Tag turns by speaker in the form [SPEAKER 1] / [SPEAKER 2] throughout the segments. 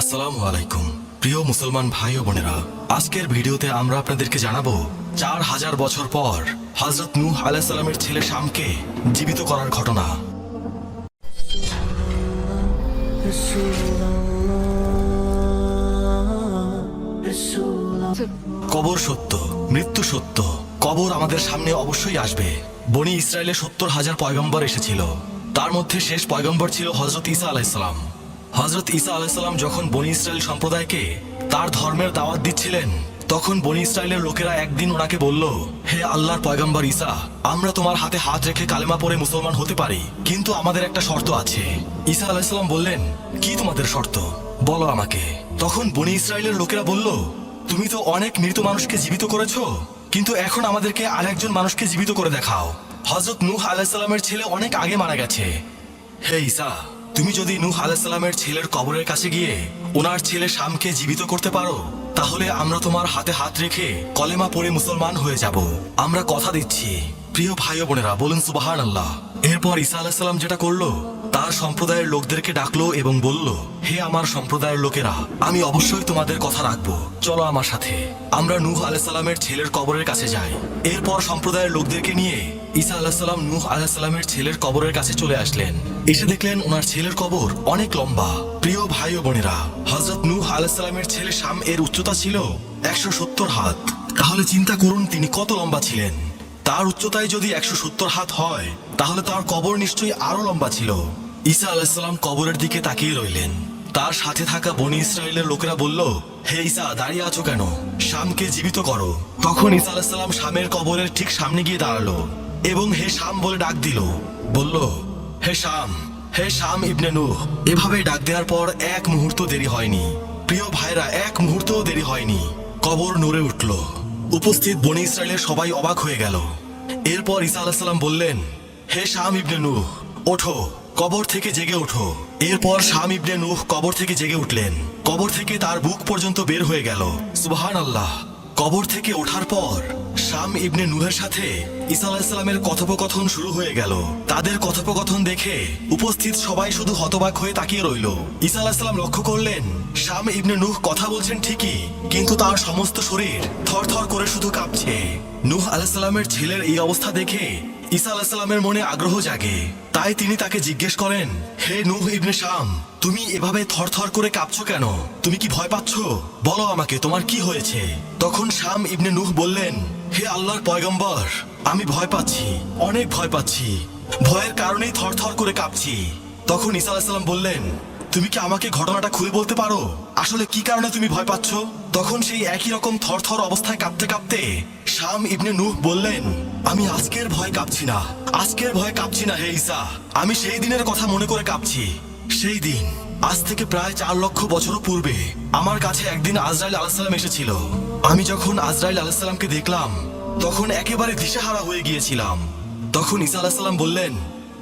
[SPEAKER 1] আসসালামু আলাইকুম। প্রিয় মুসলমান ভাই ও বোনেরা, আজকের ভিডিওতে আমরা আপনাদেরকে জানাব চার হাজার বছর পর হজরত নূহ আলাইসাল্লামের ছেলে শামকে জীবিত করার ঘটনা। কবর সত্য, মৃত্যু সত্য, কবর আমাদের সামনে অবশ্যই আসবে। বনি ইসরায়েলে সত্তর হাজার পয়গম্বর এসেছিল। তার মধ্যে শেষ পয়গম্বর ছিল হজরত ঈসা আলাইসালাম হজরত ঈসা আলাইসাল্লাম যখন বনি ইসরায়েল সম্প্রদায়কে তার ধর্মের দাওয়াত দিচ্ছিলেন, তখন বনি ইসরায়েলের লোকেরা একদিন ওনাকে বলল, হে আল্লাহর পয়গম্বর ঈসা, আমরা তোমার হাতে হাত রেখে কালেমা পরে মুসলমান হতে পারি, কিন্তু আমাদের একটা শর্ত আছে। ঈসা আলাইসাল্লাম বললেন, কি তোমাদের শর্ত? বলো আমাকে। তখন বনি ইসরায়েলের লোকেরা বলল, তুমি তো অনেক মৃত মানুষকে জীবিত করেছ, কিন্তু এখন আমাদেরকে আরেকজন মানুষকে জীবিত করে দেখাও। হজরত নূহ আলাইসাল্লামের ছেলে অনেক আগে মারা গেছে। হে ঈসা তুমি যদি নূহ আলাইসাল্লামের ছেলের কবরের কাছে গিয়ে ওনার ছেলে শামকে জীবিত করতে পারো, তাহলে আমরা তোমার হাতে হাত রেখে কলেমা পড়ে মুসলমান হয়ে যাব। আমরা কথা দিচ্ছি। প্রিয় ভাই বোনেরা, বলুন সুবাহান আল্লাহ এরপর ঈসা আলাহিসাল্লাম যেটা করল তার সম্প্রদায়ের লোকদেরকে ডাকলো এবং বলল, হে আমার সম্প্রদায়ের লোকেরা, আমি অবশ্যই তোমাদের কথা রাখব। চলো আমার সাথে। আমরা নূহ আলাইসাল্লামের ছেলের কবরের কাছে যাই। এরপর সম্প্রদায়ের লোকদেরকে নিয়ে ঈসা আলাহিসাল্লাম নূহ আলাহিসাল্লামের ছেলের কবরের কাছে চলে আসলেন। এসে দেখলেন ওনার ছেলের কবর অনেক লম্বা। প্রিয় ভাই ও বোনেরা হজরত নূহ আলাহিসাল্লামের ছেলে শাম এর উচ্চতা ছিল একশো সত্তর হাত। তাহলে চিন্তা করুন তিনি কত লম্বা ছিলেন। তার উচ্চতায় যদি একশো সত্তর হাত হয়, তাহলে তার কবর নিশ্চয়ই আরও লম্বা ছিল। ঈসা আলাহিসাল্লাম কবরের দিকে তাকিয়ে রইলেন। তার সাথে থাকা বনি ইসরায়েলের লোকেরা বলল, হে ঈসা, দাঁড়িয়ে আছো কেন? শামকে জীবিত করো। তখন ঈসা আলাহিসাল্লাম শামের কবরের ঠিক সামনে গিয়ে দাঁড়াল এবং হে শাম বলে ডাক দিল। বলল, হে শাম হে শাম ইবনে নূহ, এভাবে ডাক দেওয়ার পর এক মুহূর্ত দেরি হয়নি। প্রিয় ভাইরা এক মুহূর্তও দেরি হয়নি। কবর নড়ে উঠল। উপস্থিত বনি ইসরায়েলের সবাই অবাক হয়ে গেল। এরপর ঈসা আলাহিসাল্লাম বললেন, হে শাম ইবনে নূহ, ওঠো। কবর থেকে জেগে ওঠো। এরপর শাম ইবনে নূহ কবর থেকে জেগে উঠলেন। কবর থেকে তার বুক পর্যন্ত বের হয়ে গেল। সুবহান আল্লাহ কবর থেকে ওঠার পর শাম ইবনে নুহের সাথে ঈসা আলাহিসাল্লামের কথোপকথন শুরু হয়ে গেল। তাদের কথোপকথন দেখে উপস্থিত সবাই শুধু হতবাক হয়ে তাকিয়ে রইল। ঈসা আলাহিসাল্লাম লক্ষ্য করলেন, শাম ইবনে নুহ কথা বলছেন ঠিকই, কিন্তু তার সমস্ত শরীর থরথর করে শুধু কাঁপছে। নূহ আলাহিসাল্লামের ছেলের এই অবস্থা দেখে ঈসা আলাহিসাল্লামের মনে আগ্রহ জাগে। তাই তিনি তাকে জিজ্ঞেস করেন, হে নূহ ইবনে শাম, তুমি এভাবে থরথর করে কাঁপছো কেন? তুমি কি ভয় পাচ্ছ? বলো আমাকে, তোমার কি হয়েছে? তখন শাম ইবনে নূহ বললেন, হে আল্লাহর পয়গম্বর, আমি ভয় পাচ্ছি, অনেক ভয় পাচ্ছি। ভয়ের কারণেই থরথর করে কাঁপছি। তখন ঈসা আলাহিসাল্লাম বললেন, তুমি কি আমাকে ঘটনাটা খুলে বলতে পারো? আসলে কি কারণে তুমি ভয় পাচ্ছ? তখন সেই একই রকম থরথর অবস্থায় কাঁপতে কাঁপতে শাম ইবনে নূহ বললেন, আমি আজকের ভয় কাঁপছি না। আজকের ভয় কাঁপছি না, হে ঈসা। আমি সেই দিনের কথা মনে করে কাঁপছি। সেই দিন, আজ থেকে প্রায় চার লক্ষ বছর পূর্বে, আমার কাছে একদিন আজরাইল আলাহিসাল্লাম এসেছিল। আমি যখন আজরাইল আলাহিসাল্লামকে দেখলাম, তখন একেবারে দিশেহারা হয়ে গিয়েছিলাম। তখন ঈসা আলাহিসাল্লাম বললেন,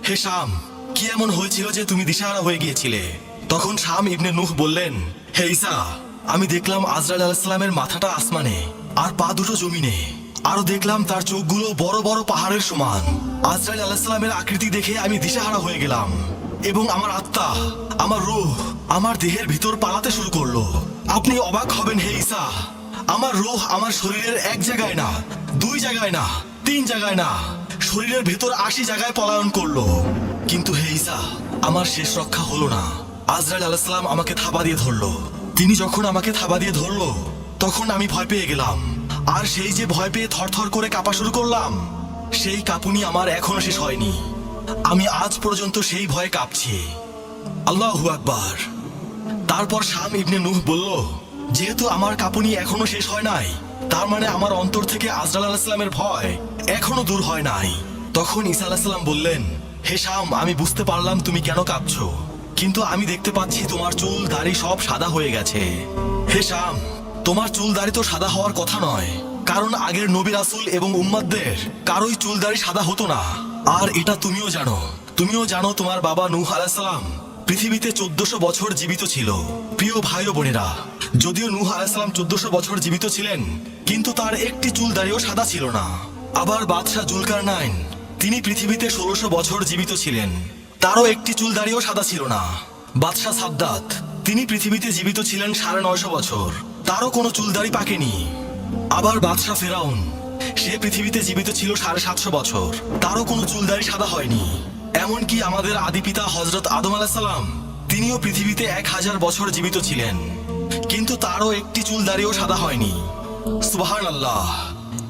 [SPEAKER 1] হে শাম, কি এমন হয়েছিল যে তুমি দিশেহারা হয়ে গিয়েছিলে? তখন শাম ইবনে নূহ বললেন, হে ঈসা, আমি দেখলাম আজরাইল আলাহিসাল্লামের মাথাটা আসমানে, আর পা দুটো জমিনে। আরও দেখলাম তার চোখগুলো বড় বড় পাহাড়ের সমান। আজরাইল আলাহিসাল্লামের আকৃতি দেখে আমি দিশাহারা হয়ে গেলাম। এবং আমার আত্মা, আমার রূহ, আমার দেহের ভিতর পালাতে শুরু করল। আপনি অবাক হবেন, হে ঈসা! আমার রূহ আমার শরীরের এক জায়গায় না, দুই জায়গায় না, তিন জায়গায় না, শরীরের ভেতর আশি জায়গায় পলায়ন করল। কিন্তু হে ঈসা, আমার শেষ রক্ষা হলো না। আজরাইল আলাইসালাম আমাকে থাবা দিয়ে ধরলো। তিনি যখন আমাকে থাবা দিয়ে ধরলো, তখন আমি ভয় পেয়ে গেলাম। আর সেই যে ভয় পেয়ে থরথর করে কাঁপা শুরু করলাম, সেই কাঁপুনি আমার এখনও শেষ হয়নি। আমি আজ পর্যন্ত সেই ভয়ে কাঁপছি। আল্লাহু আকবার। তারপর শাম ইবনে নূহ বলল, যেহেতু আমার কাঁপুনি এখনও শেষ হয় নাই, তার মানে আমার অন্তর থেকে আজরাল আলাহিসাল্লামের ভয় এখনও দূর হয় নাই। তখন ঈসা আলাহিসাল্লাম বললেন, হে শাম, আমি বুঝতে পারলাম তুমি কেন কাঁপছো, কিন্তু আমি দেখতে পাচ্ছি তোমার চুল, দাড়ি সব সাদা হয়ে গেছে। হে শাম তোমার চুল দাড়ি তো সাদা হওয়ার কথা নয়। কারণ আগের নবী রাসূল এবং উম্মাদদের কারোই চুল দাড়ি সাদা হতো না। আর এটা তুমিও জানো। তুমিও জানো তোমার বাবা নূহ আলাইসালাম পৃথিবীতে চোদ্দশো বছর জীবিত ছিল। প্রিয় ভাই ও বোনেরা, যদিও নূহ আলাইসালাম চোদ্দশো বছর জীবিত ছিলেন, কিন্তু তার একটি চুল দাড়িও সাদা ছিল না। আবার বাদশাহ জুলকার নাইন তিনি পৃথিবীতে ষোলোশো বছর জীবিত ছিলেন। তারও একটি চুল দাড়িও সাদা ছিল না। বাদশাহ সাদ্দাত, তিনি পৃথিবীতে জীবিত ছিলেন সাড়ে নয়শো বছর। তারও কোনো চুলদারি পাকেনি। আবার বাদশাহ ফেরাউন, সে পৃথিবীতে জীবিত ছিল সাড়ে সাতশো বছর। তারও কোনো চুলদারি সাদা হয়নি। এমনকি আমাদের আদি পিতা হজরত আদম আলাহিসাল্লাম তিনিও পৃথিবীতে এক হাজার বছর জীবিত ছিলেন। কিন্তু তারও একটি চুলদারিও সাদা হয়নি। সুবাহান আল্লাহ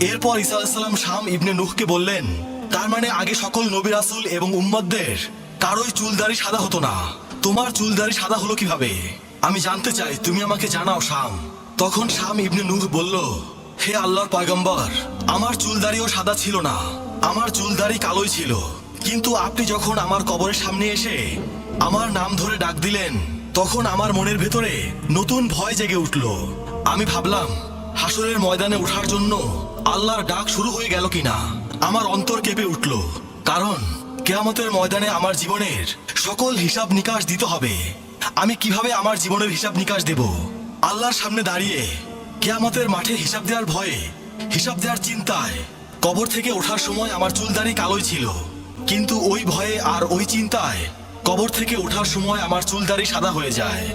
[SPEAKER 1] এরপর ঈসা আলাইসাল্লাম শাম ইবনে নুহকে বললেন, তার মানে আগে সকল নবী রাসূল এবং উম্মতদের কারোই চুলদারি সাদা হতো না। তোমার চুলদারি সাদা হলো কীভাবে? আমি জানতে চাই, তুমি আমাকে জানাও শাম। তখন শাম ইবনে নূহ বলল, হে আল্লাহর পয়গম্বর, আমার চুলদারিও সাদা ছিল না, আমার চুলদারি কালোই ছিল। কিন্তু আপনি যখন আমার কবরের সামনে এসে আমার নাম ধরে ডাক দিলেন, তখন আমার মনের ভেতরে নতুন ভয় জেগে উঠল। আমি ভাবলাম, হাসরের ময়দানে ওঠার জন্য আল্লাহর ডাক শুরু হয়ে গেল কিনা? আমার অন্তর কেঁপে উঠল, কারণ কেয়ামতের ময়দানে আমার জীবনের সকল হিসাব নিকাশ দিতে হবে। আমি কীভাবে আমার জীবনের হিসাব নিকাশ দেব? আল্লাহর সামনে দাঁড়িয়ে কেয়ামতের মাঠে হিসাব দেওয়ার ভয়ে, হিসাব দেওয়ার চিন্তায় কবর থেকে ওঠার সময় আমার চুলদারি কালোই ছিল। কিন্তু ওই ভয়ে আর ওই চিন্তায় কবর থেকে ওঠার সময় আমার চুলদারি সাদা হয়ে যায়।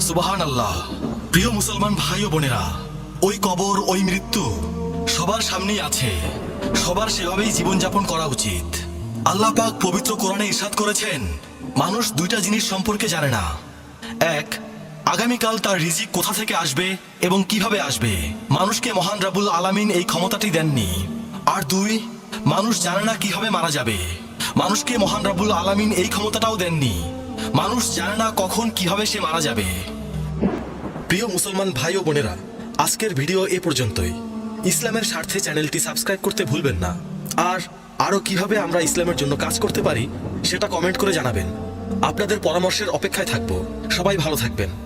[SPEAKER 1] সুবাহান আল্লাহ প্রিয় মুসলমান ভাই ও বোনেরা, ওই কবর, ওই মৃত্যু সবার সামনেই আছে। সবার সেভাবেই জীবনযাপন করা উচিত। আল্লাহ পাক পবিত্র কোরআনে ইরশাদ করেছেন, মানুষ দুইটা জিনিস সম্পর্কে জানে না। এক আগামীকাল তার রিজিক কোথা থেকে আসবে এবং কীভাবে আসবে? মানুষকে মহান রাবুল আলামিন এই ক্ষমতাটি দেননি। আর দুই, মানুষ জানে না কীভাবে মারা যাবে। মানুষকে মহান রাবুল আলামিন এই ক্ষমতাটাও দেননি। মানুষ জানে না কখন কীভাবে সে মারা যাবে। প্রিয় মুসলমান ভাই ও বোনেরা, আজকের ভিডিও এ পর্যন্তই। ইসলামের স্বার্থে চ্যানেলটি সাবস্ক্রাইব করতে ভুলবেন না। আর আরও কীভাবে আমরা ইসলামের জন্য কাজ করতে পারি, সেটা কমেন্ট করে জানাবেন। আপনাদের পরামর্শের অপেক্ষায় থাকব। সবাই ভালো থাকবেন।